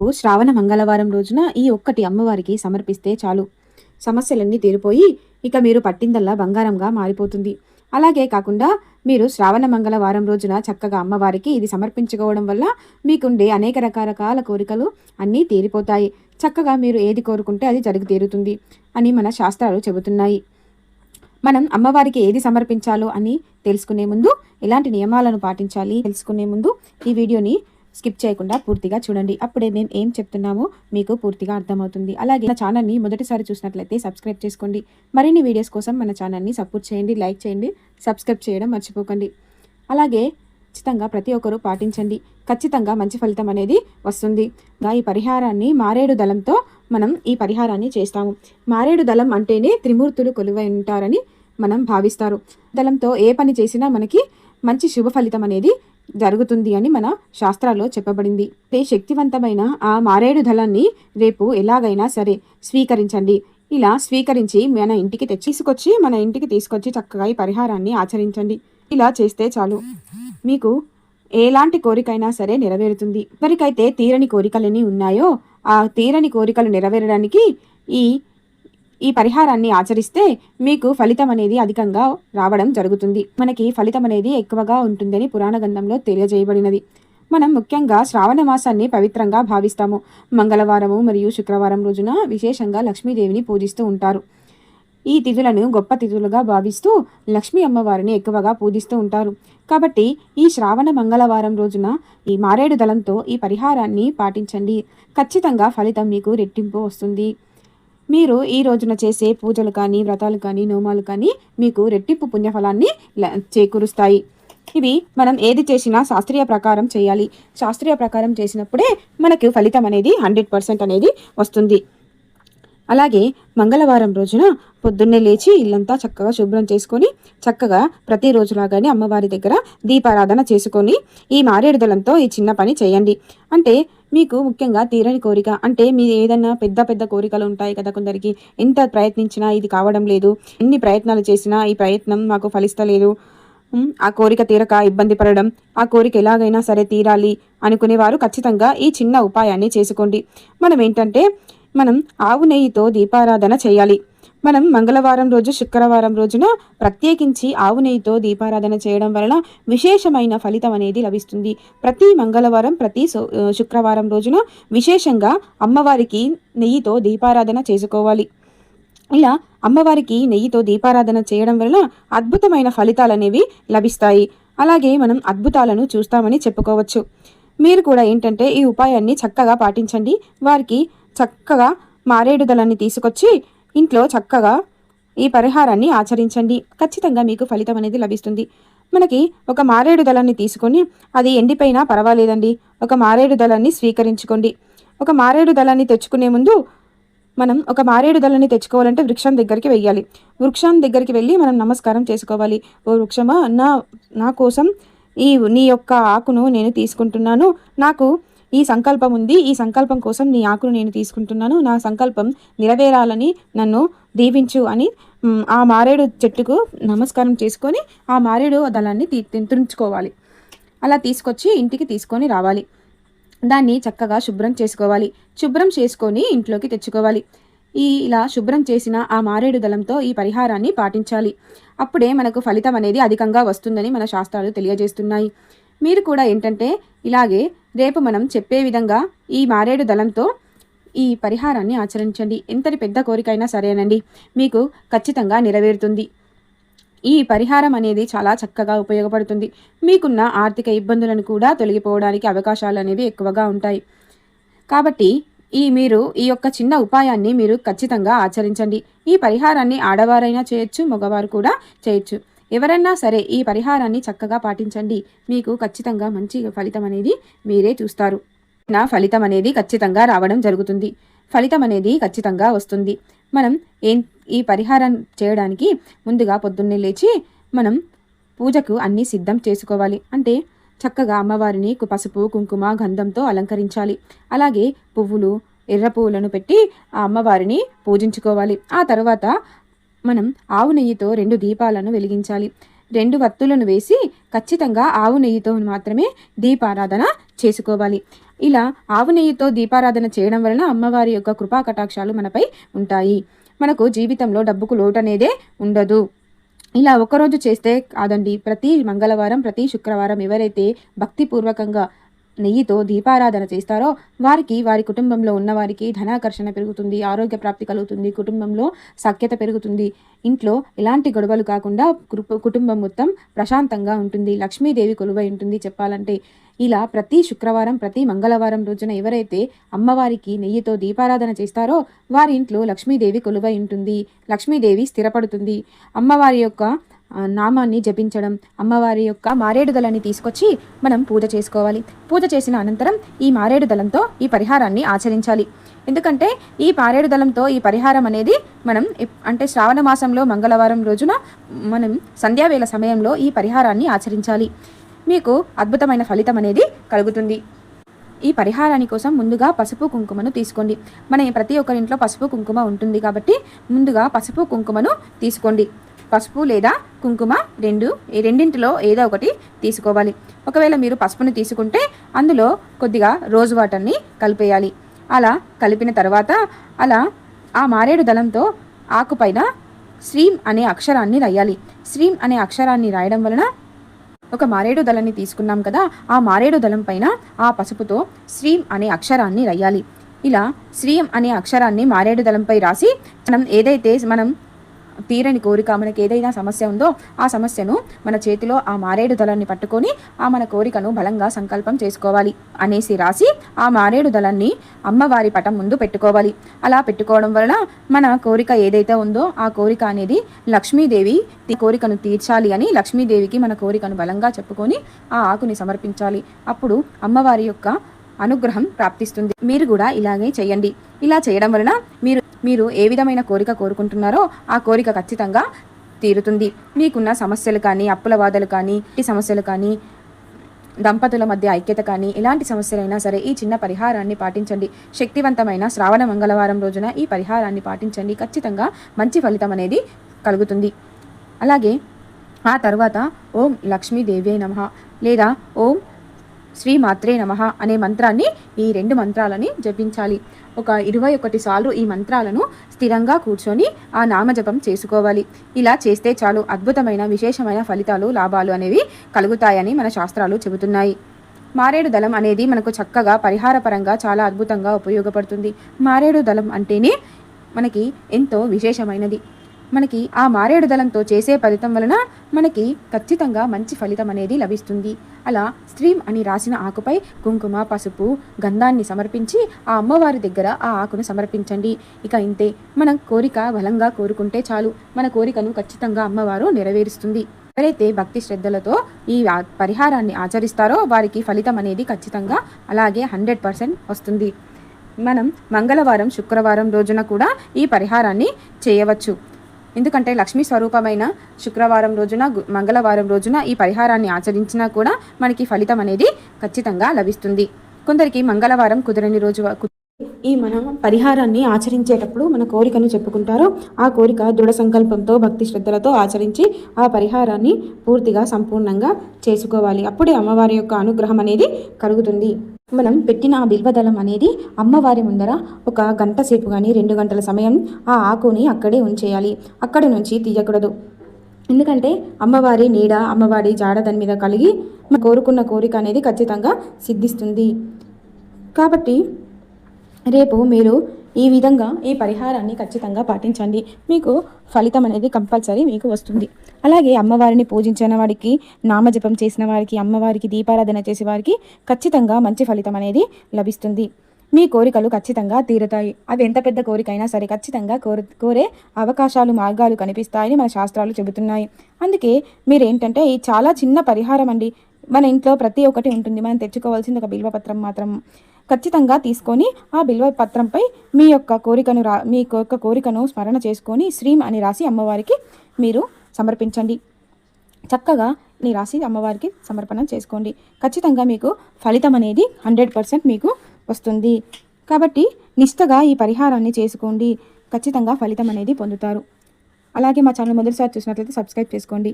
శ్రావణ మంగళవారం రోజున ఈ ఒక్కటి అమ్మవారికి సమర్పిస్తే చాలు. సమస్యలన్నీ తీరిపోయి ఇక మీరు పట్టిందల్లా బంగారంగా మారిపోతుంది. అలాగే కాకుండా మీరు శ్రావణ మంగళవారం రోజున చక్కగా అమ్మవారికి ఇది సమర్పించుకోవడం వల్ల మీకుండే అనేక రకరకాల కోరికలు అన్నీ తీరిపోతాయి. చక్కగా మీరు ఏది కోరుకుంటే అది జరిగి తీరుతుంది అని మన శాస్త్రాలు చెబుతున్నాయి. మనం అమ్మవారికి ఏది సమర్పించాలో అని తెలుసుకునే ముందు ఎలాంటి నియమాలను పాటించాలి తెలుసుకునే ముందు ఈ వీడియోని స్కిప్ చేయకుండా పూర్తిగా చూడండి. అప్పుడే మేము ఏం చెప్తున్నామో మీకు పూర్తిగా అర్థమవుతుంది. అలాగే నా ఛానల్ని మొదటిసారి చూసినట్లయితే సబ్స్క్రైబ్ చేసుకోండి. మరిన్ని వీడియోస్ కోసం మన ఛానల్ని సపోర్ట్ చేయండి లైక్ చేయండి సబ్స్క్రైబ్ చేయడం మర్చిపోకండి. అలాగే ఖచ్చితంగా ప్రతి ఒక్కరూ పాటించండి. ఖచ్చితంగా మంచి ఫలితం అనేది వస్తుంది. ఈ పరిహారాన్ని మారేడు దళంతో మనం ఈ పరిహారాన్ని చేస్తాము. మారేడు దళం అంటేనే త్రిమూర్తులు కొలువై ఉంటారని మనం భావిస్తారు. దళంతో ఏ పని చేసినా మనకి మంచి శుభ ఫలితం అనేది జరుగుతుంది అని మన శాస్త్రాల్లో చెప్పబడింది. అంటే శక్తివంతమైన ఆ మారేడు దళాన్ని రేపు ఎలాగైనా సరే స్వీకరించండి. ఇలా స్వీకరించి మన ఇంటికి తెచ్చి తీసుకొచ్చి మన ఇంటికి తీసుకొచ్చి చక్కగా ఈ పరిహారాన్ని ఆచరించండి. ఇలా చేస్తే చాలు. మీకు ఎలాంటి కోరికైనా సరే నెరవేరుతుంది. ఎవరికైతే తీరని కోరికలని ఉన్నాయో ఆ తీరని కోరికలు నెరవేరడానికి ఈ ఈ పరిహారాన్ని ఆచరిస్తే మీకు ఫలితం అనేది అధికంగా రావడం జరుగుతుంది. మనకి ఫలితం అనేది ఎక్కువగా ఉంటుందని పురాణ గంధంలో తెలియజేయబడినది. మనం ముఖ్యంగా శ్రావణ మాసాన్ని పవిత్రంగా భావిస్తాము. మంగళవారము మరియు శుక్రవారం రోజున విశేషంగా లక్ష్మీదేవిని పూజిస్తూ ఉంటారు. ఈ తిథులను గొప్ప తిథులుగా భావిస్తూ లక్ష్మీ అమ్మవారిని ఎక్కువగా పూజిస్తూ ఉంటారు. కాబట్టి ఈ శ్రావణ మంగళవారం రోజున ఈ మారేడు దళంతో ఈ పరిహారాన్ని పాటించండి. ఖచ్చితంగా ఫలితం మీకు రెట్టింపు వస్తుంది. మీరు ఈ రోజున చేసే పూజలు కానీ వ్రతాలు కానీ నోమాలు కానీ మీకు రెట్టింపు పుణ్యఫలాన్ని చేకూరుస్తాయి. ఇవి మనం ఏది చేసినా శాస్త్రీయ ప్రకారం చేయాలి. శాస్త్రీయ ప్రకారం చేసినప్పుడే మనకు ఫలితం అనేది హండ్రెడ్ పర్సెంట్ అనేది వస్తుంది. అలాగే మంగళవారం రోజున పొద్దున్నే లేచి ఇల్లంతా చక్కగా శుభ్రం చేసుకొని చక్కగా ప్రతిరోజులాగానే అమ్మవారి దగ్గర దీపారాధన చేసుకొని ఈ మారేడుదలంతో ఈ చిన్న పని చేయండి. అంటే మీకు ముఖ్యంగా తీరని కోరిక. అంటే మీ ఏదైనా పెద్ద పెద్ద కోరికలు ఉంటాయి కదా కొందరికి. ఎంత ప్రయత్నించినా ఇది కావడం లేదు. ఎన్ని ప్రయత్నాలు చేసినా ఈ ప్రయత్నం మాకు ఫలిస్తలేదు. ఆ కోరిక తీరక ఇబ్బంది పడడం ఆ కోరిక ఎలాగైనా సరే తీరాలి అనుకునేవారు ఖచ్చితంగా ఈ చిన్న ఉపాయాన్ని చేసుకోండి. మనం ఏంటంటే మనం ఆవు నెయ్యితో దీపారాధన చేయాలి. మనం మంగళవారం రోజు శుక్రవారం రోజున ప్రత్యేకించి ఆవు నెయ్యితో దీపారాధన చేయడం వలన విశేషమైన ఫలితం అనేది లభిస్తుంది. ప్రతి మంగళవారం ప్రతి శుక్రవారం రోజున విశేషంగా అమ్మవారికి నెయ్యితో దీపారాధన చేసుకోవాలి. ఇలా అమ్మవారికి నెయ్యితో దీపారాధన చేయడం వలన అద్భుతమైన ఫలితాలు అనేవి లభిస్తాయి. అలాగే మనం అద్భుతాలను చూస్తామని చెప్పుకోవచ్చు. మీరు కూడా ఏంటంటే ఈ ఉపాయాన్ని చక్కగా పాటించండి. వారికి చక్కగా మారేడుదలని తీసుకొచ్చి ఇంట్లో చక్కగా ఈ పరిహారాన్ని ఆచరించండి. ఖచ్చితంగా మీకు ఫలితం అనేది లభిస్తుంది. మనకి ఒక మారేడు దళాన్ని తీసుకొని అది ఎండిపోయినా పర్వాలేదండి. ఒక మారేడు దళాన్ని స్వీకరించుకోండి. ఒక మారేడు దళాన్ని తెచ్చుకునే ముందు మనం ఒక మారేడు దళాన్ని తెచ్చుకోవాలంటే వృక్షం దగ్గరికి వెయ్యాలి. వృక్షం దగ్గరికి వెళ్ళి మనం నమస్కారం చేసుకోవాలి. ఓ వృక్షమా నా నా కోసం ఈ నీ యొక్క ఆకును నేను తీసుకుంటున్నాను. నాకు ఈ సంకల్పం ఉంది. ఈ సంకల్పం కోసం నీ ఆకును నేను తీసుకుంటున్నాను. నా సంకల్పం నెరవేరాలని నన్ను దీవించు అని ఆ మారేడు చెట్టుకు నమస్కారం చేసుకొని ఆ మారేడు దళాన్ని తీ తుంచుకోవాలి. అలా తీసుకొచ్చి ఇంటికి తీసుకొని రావాలి. దాన్ని చక్కగా శుభ్రం చేసుకోవాలి. శుభ్రం చేసుకొని ఇంట్లోకి తెచ్చుకోవాలి. ఈ ఇలా శుభ్రం చేసిన ఆ మారేడు దళంతో ఈ పరిహారాన్ని పాటించాలి. అప్పుడే మనకు ఫలితం అనేది అధికంగా వస్తుందని మన శాస్త్రాలు తెలియజేస్తున్నాయి. మీరు కూడా ఏంటంటే ఇలాగే రేపు మనం చెప్పే విధంగా ఈ మారేడు దళంతో ఈ పరిహారాన్ని ఆచరించండి. ఎంతటి పెద్ద కోరికైనా సరేనండి. మీకు ఖచ్చితంగా నెరవేరుతుంది. ఈ పరిహారం అనేది చాలా చక్కగా ఉపయోగపడుతుంది. మీకున్న ఆర్థిక ఇబ్బందులను కూడా తొలగిపోవడానికి అవకాశాలు అనేవి ఎక్కువగా ఉంటాయి. కాబట్టి ఈ మీరు ఈ యొక్క చిన్న ఉపాయాన్ని మీరు ఖచ్చితంగా ఆచరించండి. ఈ పరిహారాన్ని ఆడవారైనా చేయొచ్చు మగవారు కూడా చేయొచ్చు. ఎవరైనా సరే ఈ పరిహారాన్ని చక్కగా పాటించండి. మీకు ఖచ్చితంగా మంచి ఫలితం అనేది మీరే చూస్తారు. నా ఫలితం అనేది ఖచ్చితంగా రావడం జరుగుతుంది. ఫలితం అనేది ఖచ్చితంగా వస్తుంది. మనం ఏం ఈ పరిహారం చేయడానికి ముందుగా పొద్దున్నే లేచి మనం పూజకు అన్నీ సిద్ధం చేసుకోవాలి. అంటే చక్కగా అమ్మవారిని కు- పసుపు కుంకుమ గంధంతో అలంకరించాలి. అలాగే పువ్వులు ఎర్ర పువ్వులను పెట్టి ఆ అమ్మవారిని పూజించుకోవాలి. ఆ తర్వాత మనం ఆవు నెయ్యితో రెండు దీపాలను వెలిగించాలి. రెండు వత్తులను వేసి ఖచ్చితంగా ఆవు నెయ్యితో మాత్రమే దీపారాధన చేసుకోవాలి. ఇలా ఆవు నెయ్యితో దీపారాధన చేయడం వలన అమ్మవారి యొక్క కృపా కటాక్షాలు మనపై ఉంటాయి. మనకు జీవితంలో డబ్బుకు లోటు అనేదే ఉండదు. ఇలా ఒకరోజు చేస్తే కాదండి ప్రతి మంగళవారం ప్రతి శుక్రవారం ఎవరైతే భక్తిపూర్వకంగా నెయ్యితో దీపారాధన చేస్తారో వారికి వారి కుటుంబంలో ఉన్నవారికి ధనాకర్షణ పెరుగుతుంది ఆరోగ్య ప్రాప్తి కలుగుతుంది కుటుంబంలో సఖ్యత పెరుగుతుంది. ఇంట్లో ఎలాంటి గొడవలు కాకుండా కుటుంబం మొత్తం ప్రశాంతంగా ఉంటుంది లక్ష్మీదేవి కొలువై ఉంటుంది చెప్పాలంటే. ఇలా ప్రతి శుక్రవారం ప్రతి మంగళవారం రోజున ఎవరైతే అమ్మవారికి నెయ్యితో దీపారాధన చేస్తారో వారి ఇంట్లో లక్ష్మీదేవి కొలువై ఉంటుంది లక్ష్మీదేవి స్థిరపడుతుంది. అమ్మవారి యొక్క నామాన్ని జపించడం అమ్మవారి యొక్క మారేడు దళాన్ని తీసుకొచ్చి మనం పూజ చేసుకోవాలి. పూజ చేసిన అనంతరం ఈ మారేడు దళంతో ఈ పరిహారాన్ని ఆచరించాలి. ఎందుకంటే ఈ పారేడు దళంతో ఈ పరిహారం అనేది మనం అంటే శ్రావణ మాసంలో మంగళవారం రోజున మనం సంధ్యావేళ సమయంలో ఈ పరిహారాన్ని ఆచరించాలి. మీకు అద్భుతమైన ఫలితం అనేది కలుగుతుంది. ఈ పరిహారాని కోసం ముందుగా పసుపు కుంకుమను తీసుకోండి. మన ప్రతి ఒక్కరింట్లో పసుపు కుంకుమ ఉంటుంది కాబట్టి ముందుగా పసుపు కుంకుమను తీసుకోండి. పసుపు లేదా కుంకుమ రెండు ఈ రెండింటిలో ఏదో ఒకటి తీసుకోవాలి. ఒకవేళ మీరు పసుపుని తీసుకుంటే అందులో కొద్దిగా రోజు వాటర్ని కలిపేయాలి. అలా కలిపిన తర్వాత అలా ఆ మారేడు దళంతో ఆకుపైన శ్రీం అనే అక్షరాన్ని రాయాలి. శ్రీం అనే అక్షరాన్ని రాయడం వలన ఒక మారేడు దళాన్ని తీసుకున్నాం కదా ఆ మారేడు దళం పైన ఆ పసుపుతో శ్రీం అనే అక్షరాన్ని రాయాలి. ఇలా శ్రీం అనే అక్షరాన్ని మారేడు దళంపై రాసి మనం ఏదైతే మనం తీరని కోరిక మనకి ఏదైనా సమస్య ఉందో ఆ సమస్యను మన చేతిలో ఆ మారేడు దళాన్ని పట్టుకొని ఆ మన కోరికను బలంగా సంకల్పం చేసుకోవాలి అనేసి రాసి ఆ మారేడు దళాన్ని అమ్మవారి పటం ముందు పెట్టుకోవాలి. అలా పెట్టుకోవడం వలన మన కోరిక ఏదైతే ఉందో ఆ కోరిక అనేది లక్ష్మీదేవి కోరికను తీర్చాలి అని లక్ష్మీదేవికి మన కోరికను బలంగా చెప్పుకొని ఆ ఆకుని సమర్పించాలి. అప్పుడు అమ్మవారి యొక్క అనుగ్రహం ప్రాప్తిస్తుంది. మీరు కూడా ఇలాగే చేయండి. ఇలా చేయడం వలన మీరు మీరు ఏ విధమైన కోరిక కోరుకుంటున్నారో ఆ కోరిక ఖచ్చితంగా తీరుతుంది. మీకున్న సమస్యలు కానీ అప్పుల బాధలు కానీ ఈ సమస్యలు కానీ దంపతుల మధ్య ఐక్యత కానీ ఎలాంటి సమస్యలైనా సరే ఈ చిన్న పరిహారాన్ని పాటించండి. శక్తివంతమైన శ్రావణ మంగళవారం రోజున ఈ పరిహారాన్ని పాటించండి. ఖచ్చితంగా మంచి ఫలితం అనేది కలుగుతుంది. అలాగే ఆ తర్వాత ఓం లక్ష్మీదేవే నమ లేదా ఓం శ్రీ మాత్రే నమ అనే మంత్రాన్ని ఈ రెండు మంత్రాలని జపించాలి. ఒక ఇరవై ఒకటి సార్లు ఈ మంత్రాలను స్థిరంగా కూర్చొని ఆ నామజపం చేసుకోవాలి. ఇలా చేస్తే చాలు. అద్భుతమైన విశేషమైన ఫలితాలు లాభాలు అనేవి కలుగుతాయని మన శాస్త్రాలు చెబుతున్నాయి. మారేడు దళం అనేది మనకు చక్కగా పరిహారపరంగా చాలా అద్భుతంగా ఉపయోగపడుతుంది. మారేడు దళం అంటేనే మనకి ఎంతో విశేషమైనది. మనకి ఆ మారేడు దళంతో చేసే ఫలితం వలన మనకి ఖచ్చితంగా మంచి ఫలితం అనేది లభిస్తుంది. అలా స్ట్రీమ్ అని రాసిన ఆకుపై కుంకుమ పసుపు గంధాన్ని సమర్పించి ఆ అమ్మవారి దగ్గర ఆ ఆకును సమర్పించండి. ఇక ఇంతే. మన కోరిక బలంగా కోరుకుంటే చాలు. మన కోరికను ఖచ్చితంగా అమ్మవారు నెరవేరుస్తుంది. ఎవరైతే భక్తి శ్రద్ధలతో ఈ పరిహారాన్ని ఆచరిస్తారో వారికి ఫలితం అనేది ఖచ్చితంగా అలాగే హండ్రెడ్ పర్సెంట్ వస్తుంది. మనం మంగళవారం శుక్రవారం రోజున కూడా ఈ పరిహారాన్ని చేయవచ్చు. ఎందుకంటే లక్ష్మీ స్వరూపమైన శుక్రవారం రోజున మంగళవారం రోజున ఈ పరిహారాన్ని ఆచరించినా కూడా మనకి ఫలితం అనేది ఖచ్చితంగా లభిస్తుంది. కొందరికి మంగళవారం కుదరని రోజు ఈ మనం పరిహారాన్ని ఆచరించేటప్పుడు మన కోరికను చెప్పుకుంటారో. ఆ కోరిక దృఢ సంకల్పంతో భక్తి శ్రద్ధలతో ఆచరించి ఆ పరిహారాన్ని పూర్తిగా సంపూర్ణంగా చేసుకోవాలి. అప్పుడే అమ్మవారి యొక్క అనుగ్రహం అనేది కలుగుతుంది. మనం పెట్టిన ఆ బిల్వదళం అనేది అమ్మవారి ముందర ఒక గంట సేపు కానీ రెండు గంటల సమయం ఆ ఆకుని అక్కడే ఉంచేయాలి. అక్కడి నుంచి తీయకూడదు. ఎందుకంటే అమ్మవారి నీడ అమ్మవారి జాడ దాని మీద కలిగి కోరుకున్న కోరిక అనేది ఖచ్చితంగా సిద్ధిస్తుంది. కాబట్టి రేపు మీరు ఈ విధంగా ఈ పరిహారాన్ని ఖచ్చితంగా పాటించండి. మీకు ఫలితం అనేది కంపల్సరీ మీకు వస్తుంది. అలాగే అమ్మవారిని పూజించిన వారికి నామజపం చేసిన వారికి అమ్మవారికి దీపారాధన చేసే వారికి ఖచ్చితంగా మంచి ఫలితం అనేది లభిస్తుంది. మీ కోరికలు ఖచ్చితంగా తీరుతాయి. అవి ఎంత పెద్ద కోరికైనా సరే ఖచ్చితంగా కోరు కోరే అవకాశాలు మార్గాలు కనిపిస్తాయని మన శాస్త్రాలు చెబుతున్నాయి. అందుకే మీరేంటంటే ఈ చాలా చిన్న పరిహారం అండి. మన ఇంట్లో ప్రతి ఒక్కటి ఉంటుంది. మనం తెచ్చుకోవాల్సింది ఒక బిల్వపత్రం మాత్రం. ఖచ్చితంగా తీసుకొని ఆ బిల్వ పత్రంపై మీ యొక్క కోరికను రా మీ యొక్క కోరికను స్మరణ చేసుకొని శ్రీం అని రాసి అమ్మవారికి మీరు సమర్పించండి. చక్కగా నీ రాసి అమ్మవారికి సమర్పణ చేసుకోండి. ఖచ్చితంగా మీకు ఫలితం అనేది హండ్రెడ్ పర్సెంట్ మీకు వస్తుంది. కాబట్టి నిష్టగా ఈ పరిహారాన్ని చేసుకోండి. ఖచ్చితంగా ఫలితం అనేది పొందుతారు. అలాగే మా ఛానల్ మొదటిసారి చూసినట్లయితే సబ్స్క్రైబ్ చేసుకోండి.